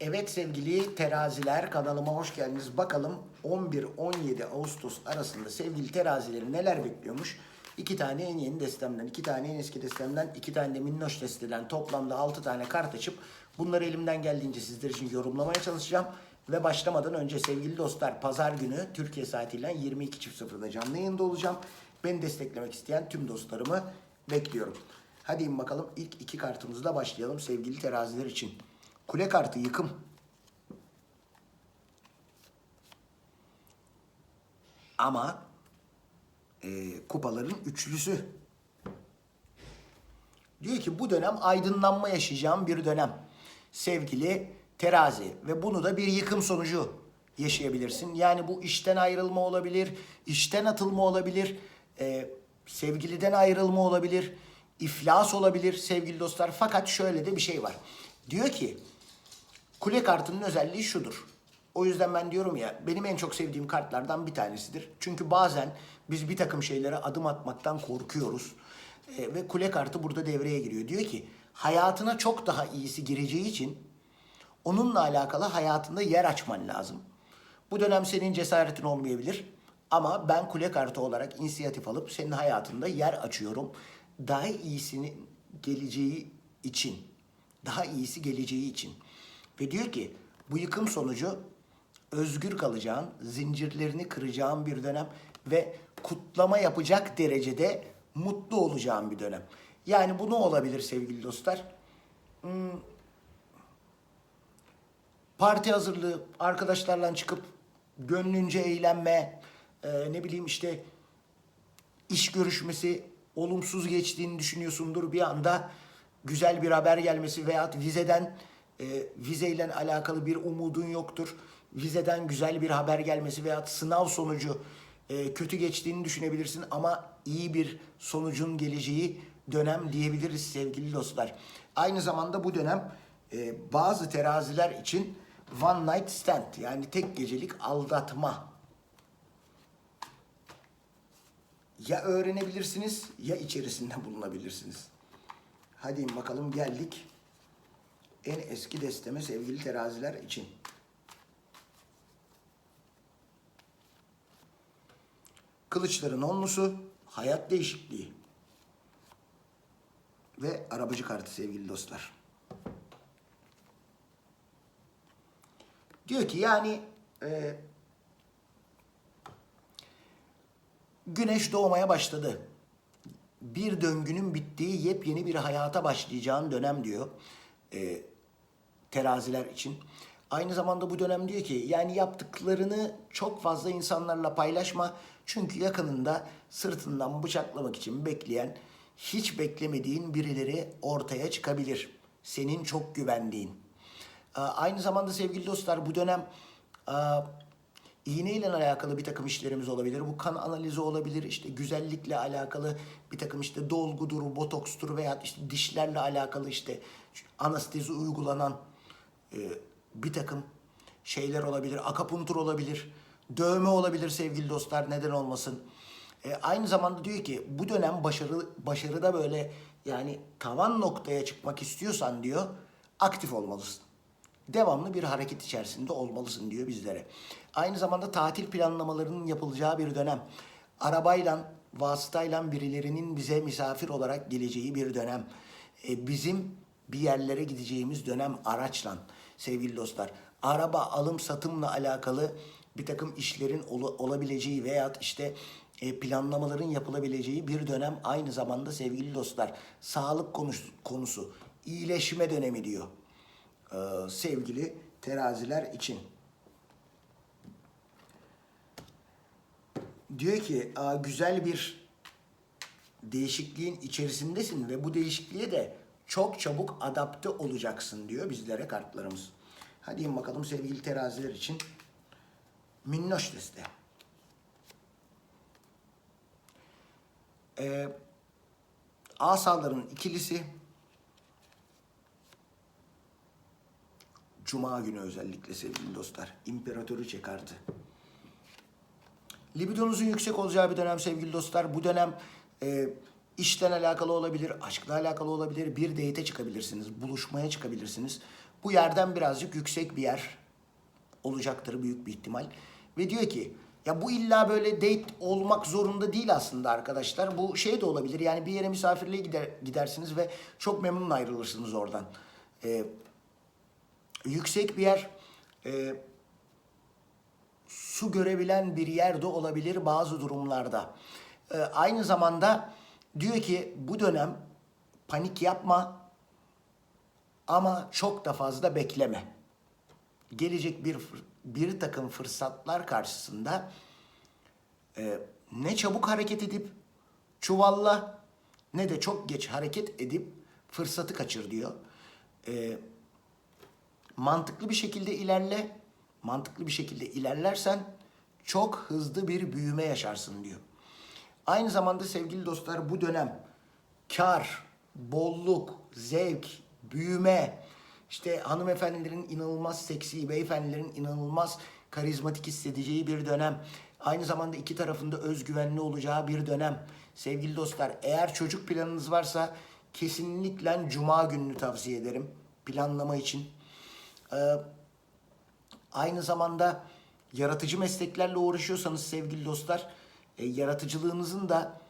Evet sevgili teraziler kanalıma hoş geldiniz. Bakalım 11-17 Ağustos arasında sevgili terazileri neler bekliyormuş? İki tane en yeni destemden, iki tane en eski destemden, iki tane de minnoş desteden toplamda 6 tane kart açıp bunları elimden geldiğince sizler için yorumlamaya çalışacağım. Ve başlamadan önce sevgili dostlar pazar günü Türkiye saatiyle 22.00'da canlı yayında olacağım. Beni desteklemek isteyen tüm dostlarımı bekliyorum. Hadi bakalım ilk iki kartımızla başlayalım sevgili teraziler için. Kule kartı yıkım. Ama e, kupaların üçlüsü. Diyor ki bu dönem aydınlanma yaşayacağım bir dönem. Sevgili terazi ve bunu da bir yıkım sonucu yaşayabilirsin. Yani bu işten ayrılma olabilir, işten atılma olabilir, e, sevgiliden ayrılma olabilir, iflas olabilir sevgili dostlar. Fakat şöyle de bir şey var. Diyor ki Kule kartının özelliği şudur. O yüzden ben diyorum ya benim en çok sevdiğim kartlardan bir tanesidir. Çünkü bazen biz bir takım şeylere adım atmaktan korkuyoruz. E, ve kule kartı burada devreye giriyor. Diyor ki hayatına çok daha iyisi gireceği için onunla alakalı hayatında yer açman lazım. Bu dönem senin cesaretin olmayabilir. Ama ben kule kartı olarak inisiyatif alıp senin hayatında yer açıyorum. Daha iyisinin geleceği için. Daha iyisi geleceği için. Ve diyor ki bu yıkım sonucu özgür kalacağın, zincirlerini kıracağın bir dönem ve kutlama yapacak derecede mutlu olacağın bir dönem. Yani bu ne olabilir sevgili dostlar? Hmm, parti hazırlığı, arkadaşlarla çıkıp gönlünce eğlenme, e, ne bileyim işte iş görüşmesi olumsuz geçtiğini düşünüyorsundur bir anda güzel bir haber gelmesi veyahut vizeden e, vizeyle alakalı bir umudun yoktur. Vizeden güzel bir haber gelmesi veyahut sınav sonucu e, kötü geçtiğini düşünebilirsin ama iyi bir sonucun geleceği dönem diyebiliriz sevgili dostlar. Aynı zamanda bu dönem e, bazı teraziler için one night stand yani tek gecelik aldatma ya öğrenebilirsiniz ya içerisinde bulunabilirsiniz. Hadi bakalım geldik en eski desteme sevgili teraziler için. Kılıçların onlusu, hayat değişikliği ve arabacı kartı sevgili dostlar. Diyor ki yani e, güneş doğmaya başladı. Bir döngünün bittiği yepyeni bir hayata başlayacağın dönem diyor. E, teraziler için. Aynı zamanda bu dönem diyor ki yani yaptıklarını çok fazla insanlarla paylaşma. Çünkü yakınında sırtından bıçaklamak için bekleyen hiç beklemediğin birileri ortaya çıkabilir. Senin çok güvendiğin. Aynı zamanda sevgili dostlar bu dönem e, iğneyle alakalı bir takım işlerimiz olabilir. Bu kan analizi olabilir. işte güzellikle alakalı bir takım işte dolgudur, botokstur veya işte dişlerle alakalı işte anestezi uygulanan e, bir takım şeyler olabilir. Akapuntur olabilir. Dövme olabilir sevgili dostlar neden olmasın. E, aynı zamanda diyor ki bu dönem başarı başarıda böyle yani tavan noktaya çıkmak istiyorsan diyor aktif olmalısın. Devamlı bir hareket içerisinde olmalısın diyor bizlere. Aynı zamanda tatil planlamalarının yapılacağı bir dönem. Arabayla, vasıtayla birilerinin bize misafir olarak geleceği bir dönem. E, bizim bir yerlere gideceğimiz dönem araçla sevgili dostlar. Araba alım satımla alakalı bir takım işlerin ol- olabileceği veyahut işte e, planlamaların yapılabileceği bir dönem aynı zamanda sevgili dostlar. Sağlık konusu, konusu iyileşme dönemi diyor e, sevgili teraziler için. Diyor ki "Aa, güzel bir değişikliğin içerisindesin ve bu değişikliğe de çok çabuk adapte olacaksın diyor bizlere kartlarımız. Hadi in bakalım sevgili teraziler için minnoş deste. Ee, asaların ikilisi Cuma günü özellikle sevgili dostlar. İmperatörü kartı. Libidonuzun yüksek olacağı bir dönem sevgili dostlar. Bu dönem e, işten alakalı olabilir, aşkla alakalı olabilir. Bir date'e çıkabilirsiniz, buluşmaya çıkabilirsiniz. bu yerden birazcık yüksek bir yer olacaktır büyük bir ihtimal. Ve diyor ki ya bu illa böyle date olmak zorunda değil aslında arkadaşlar. Bu şey de olabilir. Yani bir yere misafirliğe gider, gidersiniz ve çok memnun ayrılırsınız oradan. Ee, yüksek bir yer e, su görebilen bir yer de olabilir bazı durumlarda. Ee, aynı zamanda diyor ki bu dönem panik yapma ama çok da fazla bekleme. Gelecek bir bir takım fırsatlar karşısında e, ne çabuk hareket edip çuvalla ne de çok geç hareket edip fırsatı kaçır diyor. E, mantıklı bir şekilde ilerle. Mantıklı bir şekilde ilerlersen çok hızlı bir büyüme yaşarsın diyor. Aynı zamanda sevgili dostlar bu dönem kar, bolluk, zevk, büyüme, işte hanımefendilerin inanılmaz seksi, beyefendilerin inanılmaz karizmatik hissedeceği bir dönem. Aynı zamanda iki tarafında özgüvenli olacağı bir dönem. Sevgili dostlar eğer çocuk planınız varsa kesinlikle cuma gününü tavsiye ederim planlama için. Ee, Aynı zamanda yaratıcı mesleklerle uğraşıyorsanız sevgili dostlar, e, yaratıcılığınızın da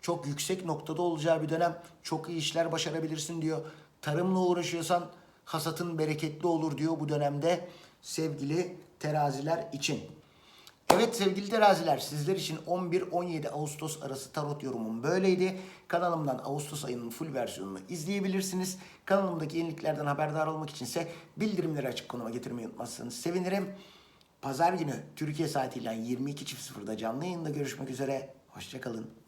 çok yüksek noktada olacağı bir dönem. Çok iyi işler başarabilirsin diyor. Tarımla uğraşıyorsan hasatın bereketli olur diyor bu dönemde sevgili teraziler için. Evet sevgili teraziler sizler için 11-17 Ağustos arası tarot yorumum böyleydi. Kanalımdan Ağustos ayının full versiyonunu izleyebilirsiniz. Kanalımdaki yeniliklerden haberdar olmak içinse bildirimleri açık konuma getirmeyi unutmazsanız sevinirim. Pazar günü Türkiye saatiyle 22.00'da canlı yayında görüşmek üzere. Hoşçakalın.